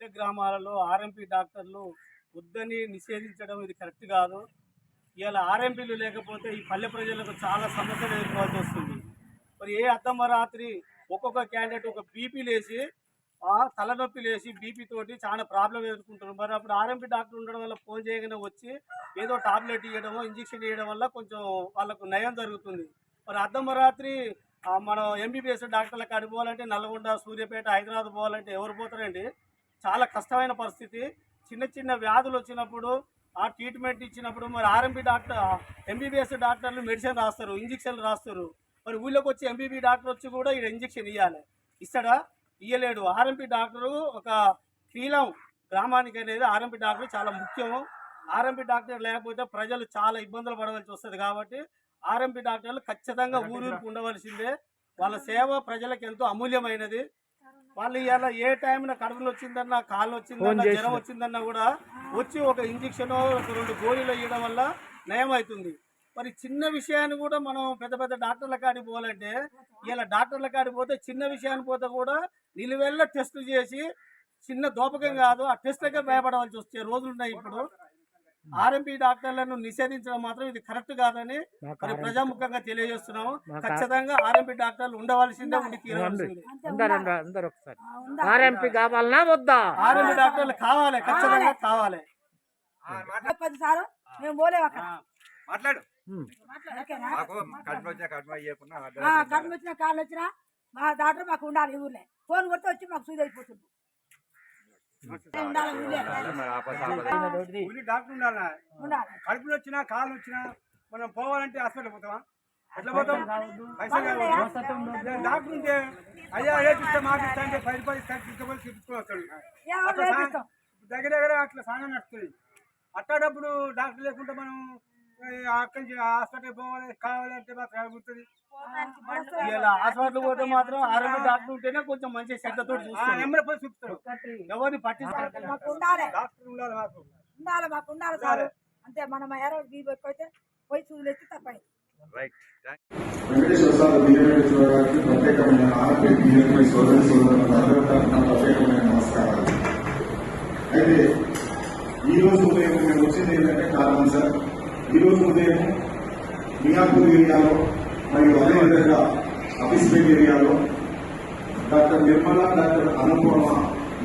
ప్రత్యేక గ్రామాలలో ఆర్ఎంపీ డాక్టర్లు వద్దని నిషేధించడం ఇది కరెక్ట్ కాదు. ఇలా ఆర్ఎంపీలు లేకపోతే ఈ పల్లె ప్రజలకు చాలా సమస్యలు ఎదుర్కోవాల్సి వస్తుంది. మరి ఏ అద్దమ్మ రాత్రి ఒక్కొక్క క్యాండిడేట్ ఒక బీపీ లేచి ఆ తలనొప్పి లేచి బీపీ తోటి చాలా ప్రాబ్లం ఎదుర్కొంటున్నారు. మరి అప్పుడు ఆర్ఎంపీ డాక్టర్ ఉండడం వల్ల ఫోన్ చేయగానే వచ్చి ఏదో టాబ్లెట్ ఇవ్వడమో ఇంజక్షన్ ఇవ్వడం వల్ల కొంచెం వాళ్ళకు నయం జరుగుతుంది. మరి అద్దమ్మ రాత్రి మనం ఎంబీబీఎస్ డాక్టర్ల కాడికి పోవాలంటే నల్గొండ సూర్యాపేట హైదరాబాద్ పోవాలంటే ఎవరు పోతారండి? చాలా కష్టమైన పరిస్థితి. చిన్న చిన్న వ్యాధులు వచ్చినప్పుడు ఆ ట్రీట్మెంట్ ఇచ్చినప్పుడు మరి ఆర్ఎంపీ డాక్టర్ ఎంబీబీఎస్ డాక్టర్లు మెడిసిన్ రాస్తారు ఇంజక్షన్లు రాస్తారు. మరి ఊళ్ళోకి వచ్చి ఎంబీబీ డాక్టర్ వచ్చి కూడా ఇక్కడ ఇంజక్షన్ ఇవ్వాలి ఇస్తాడా? ఇయ్యలేడు. ఆర్ఎంపీ డాక్టరు ఒక కీలం గ్రామానికి అనేది ఆర్ఎంపీ డాక్టర్ చాలా ముఖ్యము. ఆర్ఎంపీ డాక్టర్ లేకపోతే ప్రజలు చాలా ఇబ్బందులు పడవలసి వస్తుంది కాబట్టి ఆర్ఎంపీ డాక్టర్లు ఖచ్చితంగా ఊరూరికి ఉండవలసిందే. వాళ్ళ సేవ ప్రజలకు ఎంతో అమూల్యమైనది. వాళ్ళు ఇవాళ ఏ టైంన కడుపులు వచ్చిందన్నా కాళ్ళు వచ్చిందన్నా జ్వరం వచ్చిందన్నా కూడా వచ్చి ఒక ఇంజక్షన్ ఒక రెండు గోళీలు ఇవ్వడం వల్ల నయం అవుతుంది మరి చిన్న విషయాన్ని కూడా మనం పెద్ద పెద్ద డాక్టర్ల కాడికి పోవాలంటే ఇలా డాక్టర్ల కాడికి పోతే చిన్న విషయాన్ని పోతే కూడా నిలువెల్ల టెస్ట్ చేసి చిన్న దోపకం కాదు ఆ టెస్ట్లకే భయపడవలసి వచ్చే రోజులు ఉన్నాయి ఇప్పుడు. ఆర్ఎంపీ డాక్టర్లను నిషేధించడం మాత్రం ఇది కరెక్ట్ కాదని మరి ప్రజాముఖంగా తెలియజేస్తున్నాము. ఖచ్చితంగా ఆర్ఎంపీ డాక్టర్లు ఉండవలసిందే ఉండి ఆర్ఎంపీ కావాలనా వద్దా? ఆర్ఎంపీ డాక్టర్లు కావాలి ఖచ్చితంగా కావాలి. మాట్లాడు. కడుపు వచ్చినా కాళ్ళు వచ్చినా మా డాక్టర్ మాకు ఉండాలి ఈ ఊర్లో. ఫోన్ కొడితే వచ్చి మాకు సూది అయిపోతుంది. డాక్టర్ ఉండాలా? కడుపులు వచ్చినా కాళ్ళు వచ్చినా మనం పోవాలంటే హాస్పిటల్ పోతామా? ఎట్లా పోతాం? పైసలు. డాక్టర్ ఉంటే అయ్యా రేపిస్తే మాకు ఇస్తా అంటే పది పది ఇస్తా తీసుకొని వస్తాడు అట్లా. దగ్గర దగ్గర అట్లా సాగా నడుస్తుంది. అట్టాడప్పుడు డాక్టర్ లేకుంటే మనం అక్కడి నుంచి హాస్పిటల్ పోవాలి కావాలంటే మాకు కలుగుతుంది ఇలా హాస్పిటల్ పోతే మాత్రం ఆరోగ్య డాక్టర్ ఉంటేనే కొంచెం మంచి శ్రద్ధతో నెంబర్ పోయి చూపుతాడు ఎవరిని పట్టించుకోవాలి మాకు ఉండాలి. డాక్టర్ ఉండాలి. మాకు. ఉండాలి మాకు ఉండాలి సార్. అంతే మనం ఎరో బీబీ ఎక్కువైతే పోయి తప్పైంది. రైట్ వెంకటేశ్వర స్వామి బియ్యవేశ్వర గారికి ప్రత్యేకమైన ఆరోగ్య బియ్యమై సోదరి సోదరులకు అందరూ తరఫున ప్రత్యేకమైన నమస్కారాలు. అయితే ఈ రోజు ఉదయం మేము వచ్చింది ఏంటంటే కారణం సార్ ఈరోజు ఉదయం మియాపూర్ ఏరియాలో మరియు అదేవిధంగా అఫీస్పేట్ ఏరియాలో డాక్టర్ నిర్మల డాక్టర్ అనుపమ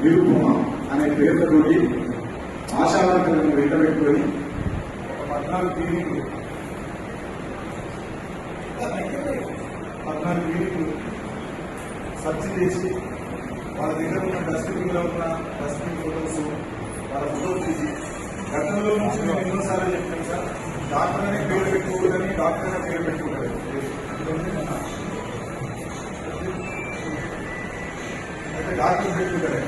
నిరుపమ అనే పేర్లతోటి ఆశావర్కలను వెంటబెట్టుకొని ఒక పద్నాలుగు క్లినిక్లు పద్నాలుగు క్లినిక్లు సర్చ్ చేసి వాళ్ళ దగ్గర ఉన్న డస్ట్బిన్లో ఉన్న డస్ట్బిన్ ఫోటోస్ వాళ్ళ ఫోటోస్ తీసి గతంలో నుంచి మేము ఎన్నోసార్లు చెప్పాం సార్. డాక్టర్ అనే పేరు పెట్టుకోకూడదని డాక్టర్ అనే పేరు పెట్టుకుంటారు అయితే డాక్టర్ పెట్టుకుంటారు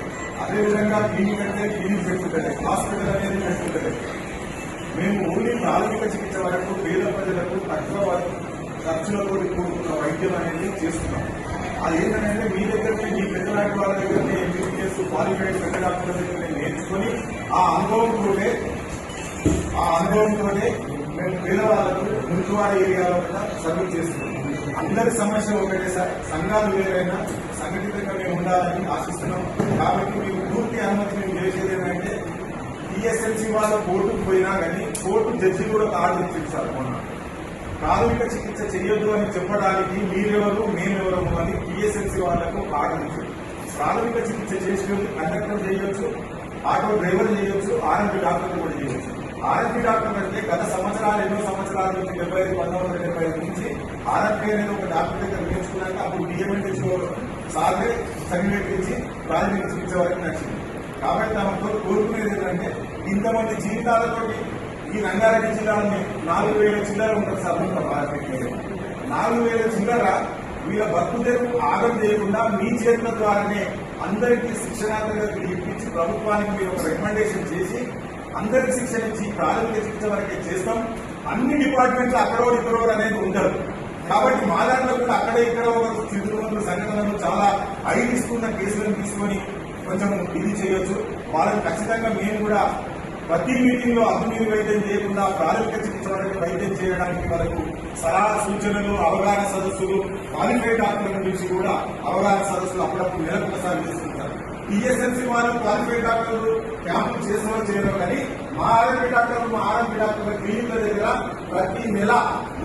అదేవిధంగా క్లినిక్ అంటే క్లినిక్ పెట్టుకుంటారు హాస్పిటల్ అనేది పెట్టుకుంటారు మేము ఓన్లీ ప్రాథమిక చికిత్స వరకు పేద ప్రజలకు తక్కువ ఖర్చులతో కూడుకున్న వైద్యం అనేది చేస్తున్నాం. అది ఏంటంటే మీ దగ్గర మీ పెద్దలాంటి వాళ్ళ దగ్గర ఎంబీబీఎస్ క్వాలిఫైడ్ పెద్ద డాక్టర్ల దగ్గర నేర్చుకొని ఆ అనుభవంతోనే ఆ అనుభవంతోనే పేదవాళ్ళకు మున్సిపాల ఏరియాలో కూడా సర్వీస్ చేస్తున్నాం. అందరి సమస్య ఒకటే సార్ సంఘాలు వేరైనా సంఘటితంగా మేము ఉండాలని ఆశిస్తున్నాం. కాబట్టి మేము పూర్తి అనుమతి మేము చేసేది ఏంటంటే టీఎస్ఎల్సీ వాళ్ళ కోర్టుకు పోయినా కానీ కోర్టు జడ్జి కూడా ఒక ఆర్డర్ ఇచ్చింది సార్ మొన్న. ప్రాథమిక చికిత్స చేయొద్దు అని చెప్పడానికి మీరెవరు మేమెవరము అని టీఎస్ఎల్సీ వాళ్ళకు ఒక ఆర్డర్ ఇచ్చింది ప్రాథమిక చికిత్స చేసేది కండక్టర్ చేయొచ్చు ఆటో డ్రైవర్ చేయొచ్చు ఆర్ఎంపీ డాక్టర్ కూడా చేయొచ్చు. ఆర్ఎంపీ డాక్టర్ అంటే గత సంవత్సరాలు ఎన్నో సంవత్సరాల నుంచి డెబ్బై ఐదు పంతొమ్మిది వందల డెబ్బై ఐదు నుంచి ఆర్ఎంపీ అనేది ఒక డాక్టర్ దగ్గర నేర్చుకున్నాక అప్పుడు డిఎంఎన్హెచ్ఓ సార్లే సర్టిఫికేట్ ఇచ్చి ప్రాథమిక చికిత్స వరకు నచ్చింది కాబట్టి తమకు కోరుకునేది ఏంటంటే ఇంతమంది జీవితాలతోటి ఈ రంగారెడ్డి జిల్లాలోనే నాలుగు వేల జిల్లాలు ఉంటారు సార్ మొత్తం నాలుగు వేల చిల్లర వీళ్ళ బతుకు ఆగం చేయకుండా మీ చేతుల ద్వారానే అందరికీ శిక్షణ ఇప్పించి ప్రభుత్వానికి మీరు ఒక రికమెండేషన్ చేసి అందరికి శిక్షణ ఇచ్చి ప్రాథమిక శిక్ష వరకే చేస్తాం. అన్ని డిపార్ట్మెంట్లు అక్కడో ఇక్కడో అనేది ఉండదు. కాబట్టి మా దాంట్లో కూడా అక్కడ ఇక్కడ ఒక సంఘటనలు చాలా ఐడిస్తున్న కేసులను తీసుకొని కొంచెం ఇది చేయొచ్చు. వాళ్ళని ఖచ్చితంగా మేము కూడా ప్రతి మీటింగ్లో అభివృద్ధి వైద్యం చేయకుండా ప్రాథమిక చికిత్స వరకు వైద్యం చేయడానికి వాళ్ళకు సలహా సూచనలు అవగాహన సదస్సులు క్వాలిఫైడ్ డాక్టర్ల నుంచి కూడా అవగాహన సదస్సులు అప్పుడప్పుడు నెలకు ఒకసారి చేస్తుంటారు. టీఎస్ఎంసీ వారు క్వాలిఫైడ్ డాక్టర్లు క్యాంపులు చేసిన చేయడం కానీ మా ఆర్ఎంపీ డాక్టర్లు మా ఆర్ఎంపీ డాక్టర్ల క్లినిక్ల దగ్గర ప్రతి నెల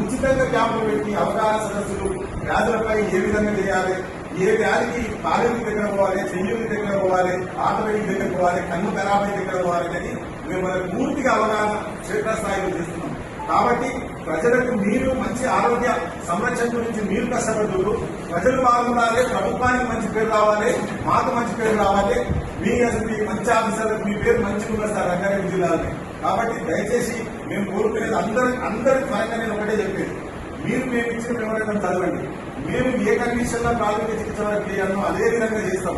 ఉచితంగా క్యాంపులు పెట్టి అవగాహన సదస్సులు వ్యాధులపై ఏ విధంగా చేయాలి ఏ వ్యాధికి పాలింపు దగ్గర పోవాలి చెయ్యూరి దగ్గర పోవాలి ఆటోమేటిక్ దగ్గర పోవాలి కన్ను తెరాపీ దగ్గర పోవాలి అని మేము పూర్తిగా అవగాహన క్షేత్రస్థాయిలో చేస్తున్నాం. కాబట్టి ప్రజలకు మీరు మంచి ఆరోగ్య సంరక్షణ గురించి మీరు కష్టపడుతున్నారు. ప్రజలు బాగుండాలి ప్రభుత్వానికి మంచి పేరు రావాలి మాకు మంచి పేరు రావాలి. మీ మీ మంచి ఆఫీసర్లకు మీ పేరు మంచిగా ఉన్నది సార్ రంగారెడ్డి జిల్లాలో. కాబట్టి దయచేసి మేము కోరుకునేది అందరి అందరి పరంగా నేను ఒకటే చెప్పేది. మీరు మేము ఇచ్చిన వివరణ చదవండి. మేము ఏ కండిషన్లో ప్రాథమిక చికిత్స వరకు చేయాలో అదే విధంగా చేస్తాం.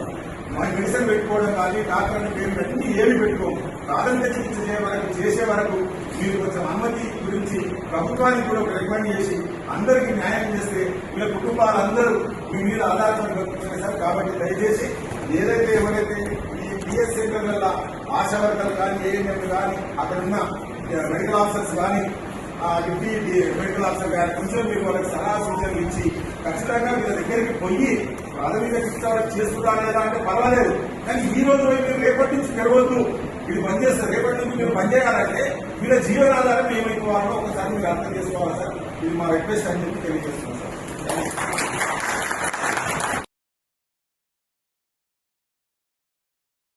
మా మెడిసిన్ పెట్టుకోవడం కానీ డాక్టర్ పేరు పెట్టి ఏమి పెట్టుకోము. ప్రాథమిక చికిత్స చేయ వరకు చేసే వరకు మీరు కొంచెం అనుమతి గురించి ప్రభుత్వానికి కూడా ఒక రికమెండ్ చేసి అందరికీ న్యాయం చేస్తే వీళ్ళ కుటుంబాలందరూ మీ మీద ఆధారపడి బతుకుతున్నాయి సార్. కాబట్టి దయచేసి ఏదైతే ఎవరైతే ఈ పిఎస్ సెంటర్ వల్ల ఆశా వర్కర్లు కానీ ఏఎన్ఎం కానీ అక్కడ ఉన్న మెడికల్ ఆఫీసర్స్ కానీ డిప్యూటీ మెడికల్ ఆఫీసర్ గారి కొంచెం మీరు వాళ్ళకి సలహా సూచనలు ఇచ్చి ఖచ్చితంగా వీళ్ళ దగ్గరికి పోయి ప్రాథమిక శిక్షణ చేసుకుంటారా లేదా అంటే పర్వాలేదు. కానీ ఈ రోజు రేపటి నుంచి తెరవద్దు ఇది పనిచేస్తారు చేస్తారు. రేపటి నుంచి మీరు పనిచేయాలంటే చేయాలంటే వీళ్ళ జీవనాధారం ఏమైపోవాలో ఒకసారి మీరు అర్థం చేసుకోవాలి సార్. ఇది మా రిక్వెస్ట్ అని చెప్పి తెలియజేస్తున్నాం సార్.